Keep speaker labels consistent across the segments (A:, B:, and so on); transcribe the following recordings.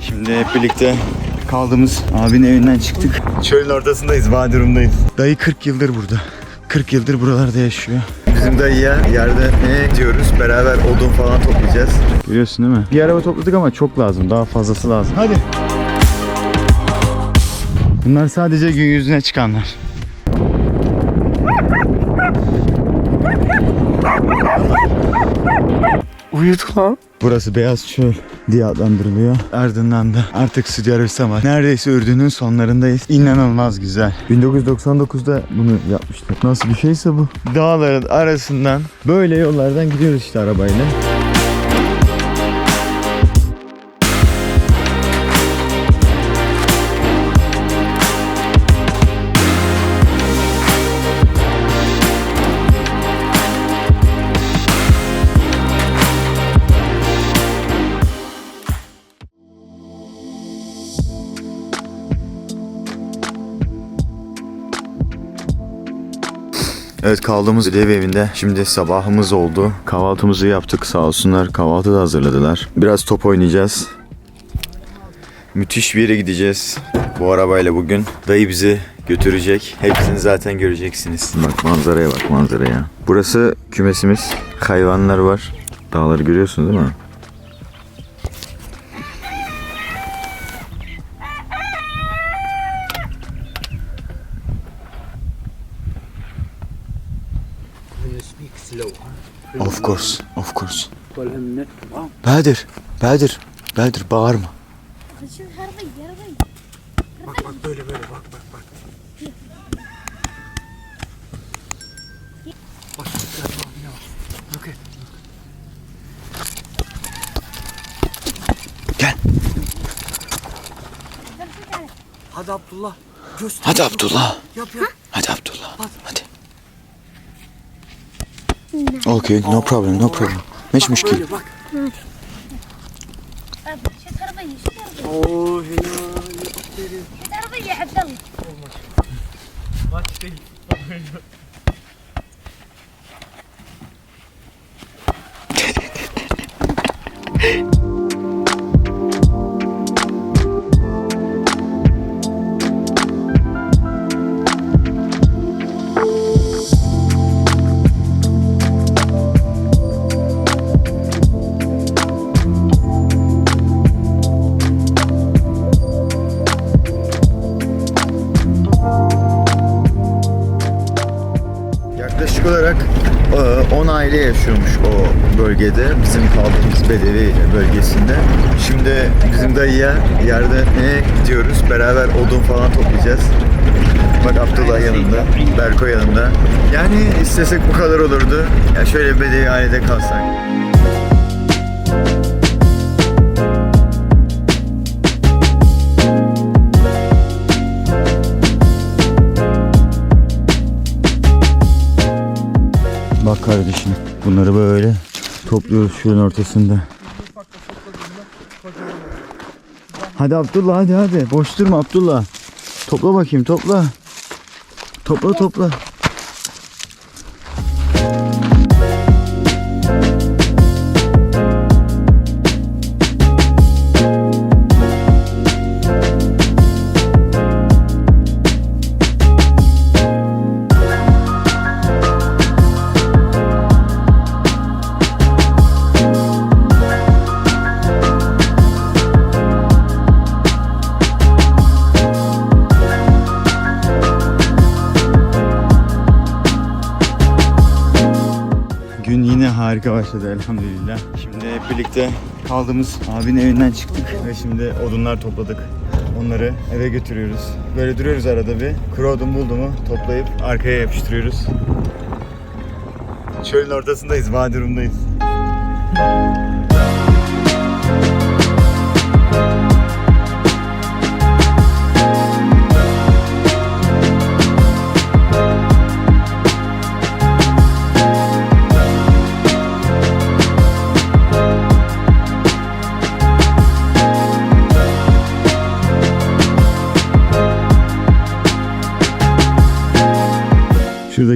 A: Şimdi hep birlikte kaldığımız abinin evinden çıktık. Çölün ortasındayız, Vadurum'dayız. Dayı 40 yıldır burada. 40 yıldır buralarda yaşıyor. Bizim dayıya yerde ne diyoruz? Beraber odun falan toplayacağız. Görüyorsun değil mi? Bir araba topladık ama çok lazım. Daha fazlası lazım. Hadi. Bunlar sadece gün yüzüne çıkanlar. Uyudu lan. Burası Beyaz Çöl diye adlandırılıyor. Ardından da artık Suudi Arabistan var. Neredeyse Ürdün'ün sonlarındayız. İnanılmaz güzel. 1999'da bunu yapmışlar. Nasıl bir şeyse bu. Dağların arasından böyle yollardan gidiyoruz işte arabayla. Evet kaldığımız ev evinde şimdi sabahımız oldu. Kahvaltımızı yaptık sağ olsunlar. Kahvaltı da hazırladılar. Biraz top oynayacağız. Müthiş bir yere gideceğiz bu arabayla bugün. Dayı bizi götürecek. Hepsini zaten göreceksiniz. Bak manzaraya bak manzaraya. Burası kümesimiz. Hayvanlar var. Dağları görüyorsunuz değil mi? Of course, of course. Bahadır, Bahadır, Bahadır bağırma.
B: Bak bak böyle böyle bak bak bak. Gel. Hadi Abdullah. Göster.
A: Hadi Abdullah.
B: Yap yap.
A: Hadi Abdullah. Okay, no problem, no problem. Hiç
B: müşkil. Bak.
A: İşte. Yaşıyormuş o bölgede. Bizim kaldığımız Bedevi bölgesinde. Şimdi bizim dayıya yerde ne gidiyoruz? Beraber odun falan toplayacağız. Bak Abdullah yanında, Berko yanında. Yani istesek bu kadar olurdu. Ya şöyle Bedevi ailede kalsak. Kardeşim bunları böyle topluyoruz şunun ortasında. Hadi Abdullah hadi hadi boş durma Abdullah. Topla bakayım topla. Topla topla. Harika başladı elhamdülillah. Şimdi hep birlikte kaldığımız abinin evinden çıktık ve şimdi odunlar topladık. Onları eve götürüyoruz. Böyle duruyoruz arada bir. Kuru odun buldu mu toplayıp arkaya yapıştırıyoruz. Çölün ortasındayız, Vadurum'dayız.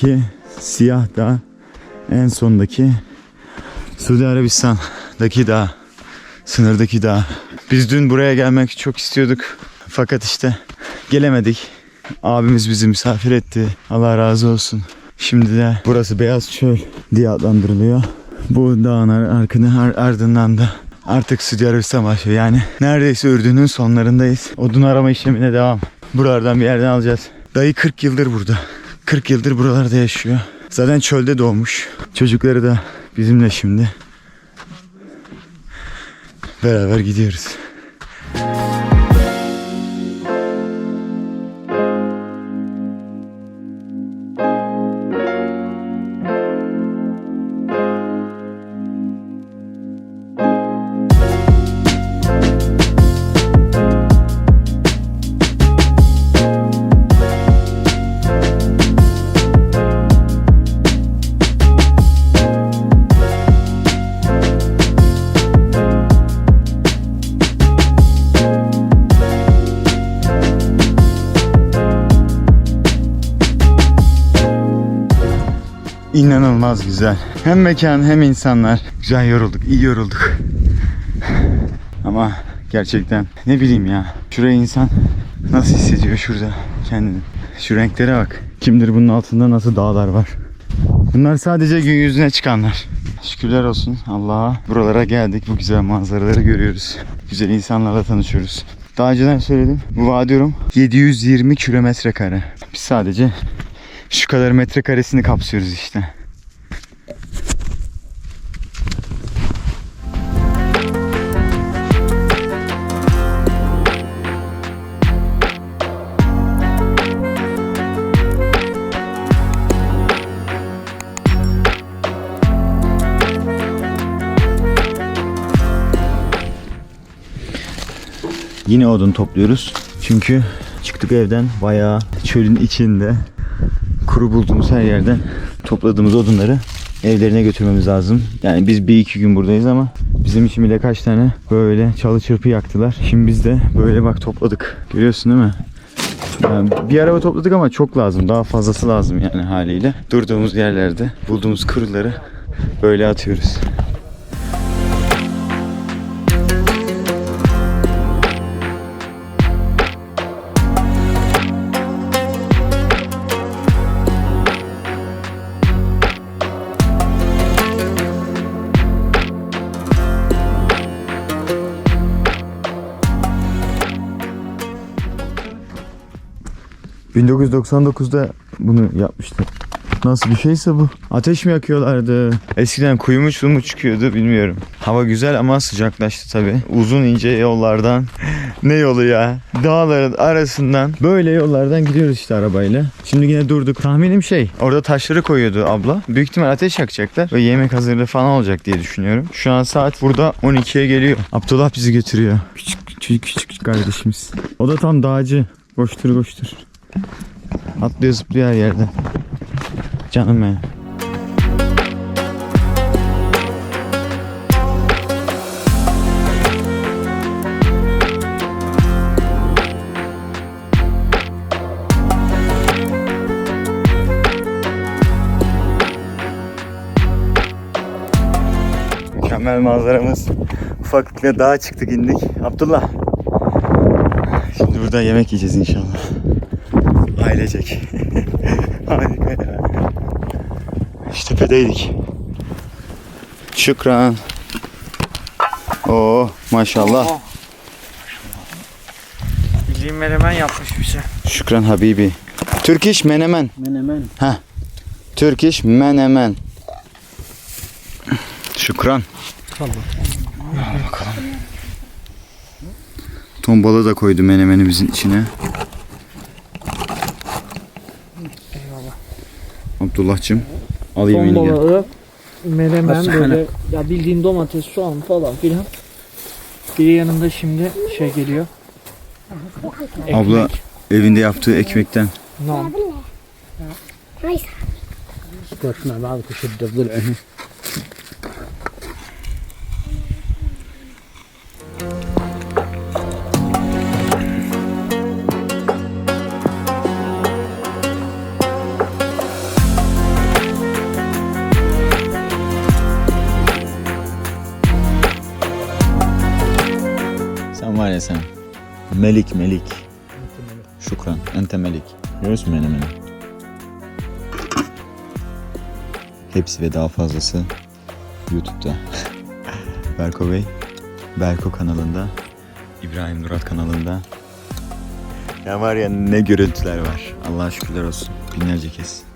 A: Şuradaki siyah da en sondaki Suudi Arabistan sınırdaki dağ. Sınırdaki dağ. Biz dün buraya gelmek çok istiyorduk. Fakat işte gelemedik. Abimiz bizi misafir etti. Allah razı olsun. Şimdi de burası Beyaz Çöl diye adlandırılıyor. Bu dağın ar- arkını ar- ardından da artık Suudi Arabistan başlıyor. Yani neredeyse Ürdün'ün sonlarındayız. Odun arama işlemine devam. Buralardan bir yerden alacağız. Dayı 40 yıldır burada. 40 yıldır buralarda yaşıyor. Zaten çölde doğmuş. Çocukları da bizimle şimdi. Beraber gidiyoruz. İnanılmaz güzel. Hem mekan hem insanlar. Güzel yorulduk, iyi yorulduk. Ama gerçekten ne bileyim ya. Şuraya insan nasıl hissediyor şurada kendini. Şu renklere bak. Kimdir bunun altında nasıl dağlar var. Bunlar sadece gün yüzüne çıkanlar. Şükürler olsun Allah'a. Buralara geldik. Bu güzel manzaraları görüyoruz. Güzel insanlarla tanışıyoruz. Daha önceden söyledim. Bu vadiyorum 720 kilometre kare. Biz sadece şu kadar metrekaresini kapsıyoruz işte. Yine odun topluyoruz. Çünkü çıktık evden bayağı çölün içinde kuru bulduğumuz her yerden topladığımız odunları evlerine götürmemiz lazım. Yani biz bir iki gün buradayız ama bizim için bile kaç tane böyle çalı çırpı yaktılar. Şimdi biz de böyle bak topladık. Görüyorsun değil mi? Yani bir araba topladık ama çok lazım. Daha fazlası lazım yani haliyle. Durduğumuz yerlerde bulduğumuz kuruları böyle atıyoruz. ...1999'da bunu yapmışlar. Nasıl bir şeyse bu. Ateş mi yakıyorlardı? Eskiden kuyu mu su mu çıkıyordu bilmiyorum. Hava güzel ama sıcaklaştı tabi. Uzun ince yollardan. ne yolu ya? Dağların arasından böyle yollardan gidiyoruz işte arabayla. Şimdi yine durduk. Tahminim şey orada taşları koyuyordu abla. Büyük ihtimal ateş yakacaklar ve yemek hazırlığı falan olacak diye düşünüyorum. Şu an saat burada 12'ye geliyor. Abdullah bizi götürüyor. Küçük küçük küçük kardeşimiz. O da tam dağcı. Koştur koştur. Atlıyor zıplıyor her yerden. Canım benim. Mükemmel manzaramız. Ufaklıkla dağa çıktık indik. Abdullah. Şimdi burada yemek yiyeceğiz inşallah. Ailecek. Harika ya. İşte tepedeydik. Şükran. Oo maşallah.
B: Bildiğim menemen yapmış bir şey.
A: Şükran Habibi. Turkish menemen.
B: Menemen.
A: Turkish menemen. Şükran.
B: Tamam.
A: Bakalım. Ton balığı da koydu menemenimizin içine. Abdullah'cığım al yemeğini gel.
B: Ton menemen böyle ya bildiğin domates, soğan falan filan. Bir yanında şimdi şey geliyor. Ekmek.
A: Abla evinde yaptığı ekmekten.
C: Nam. Hayır. Şuna bazı
A: kuşu dıvdıl. Sen. Melik Melik. Şükran. Ente Melik. Görüyorsun beni beni. Hepsi ve daha fazlası YouTube'da. Berko Bey, Berko kanalında, İbrahim Durat kanalında. Ya var ya ne görüntüler var. Allah'a şükürler olsun. Binlerce kez.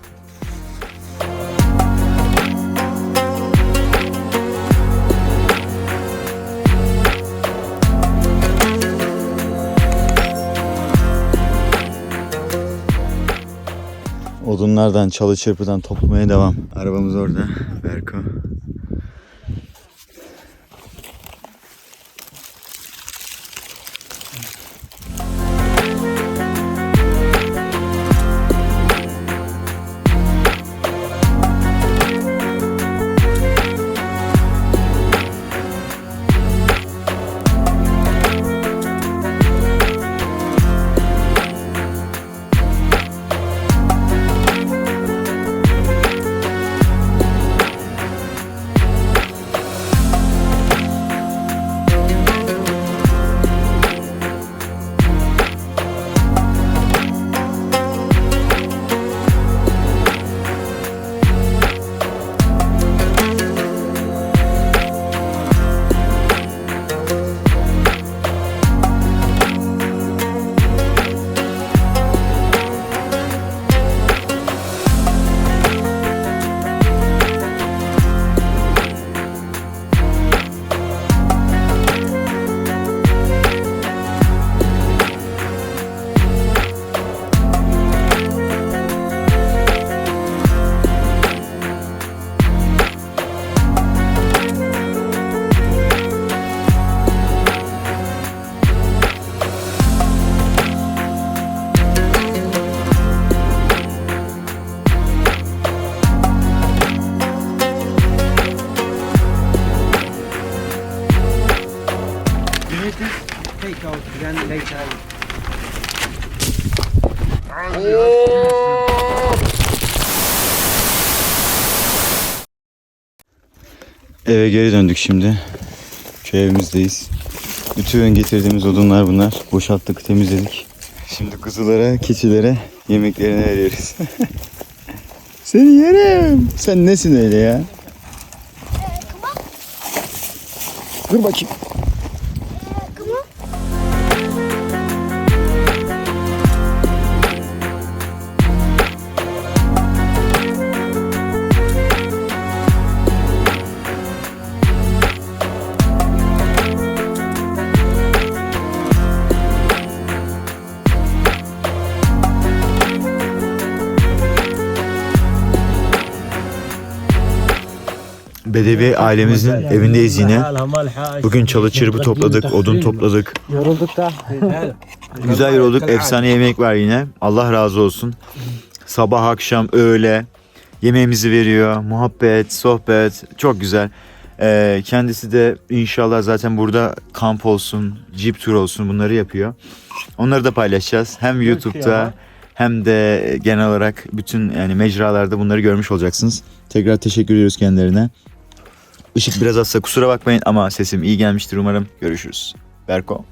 A: Odunlardan, çalı çırpıdan toplamaya devam. Arabamız orada. Berko.
C: Out then later.
A: Eve geri döndük şimdi. Köy evimizdeyiz. Bütün getirdiğimiz odunlar bunlar. Boşalttık, temizledik. Şimdi kuzulara, keçilere yemeklerini veriyoruz. Seni yerim. Sen nesin öyle ya? Dur bakayım. Bedevi ailemizin evindeyiz yine. Bugün çalı çırpı topladık, odun topladık.
B: Yorulduk da.
A: Güzel yorulduk. Efsane yemek var yine. Allah razı olsun. Sabah, akşam, öğle yemeğimizi veriyor. Muhabbet, sohbet. Çok güzel. Ee, kendisi de inşallah zaten burada kamp olsun, jeep tur olsun bunları yapıyor. Onları da paylaşacağız. Hem YouTube'da hem de genel olarak bütün yani mecralarda bunları görmüş olacaksınız. Tekrar teşekkür ediyoruz kendilerine. Işık biraz azsa kusura bakmayın ama sesim iyi gelmiştir umarım. Görüşürüz. Berko.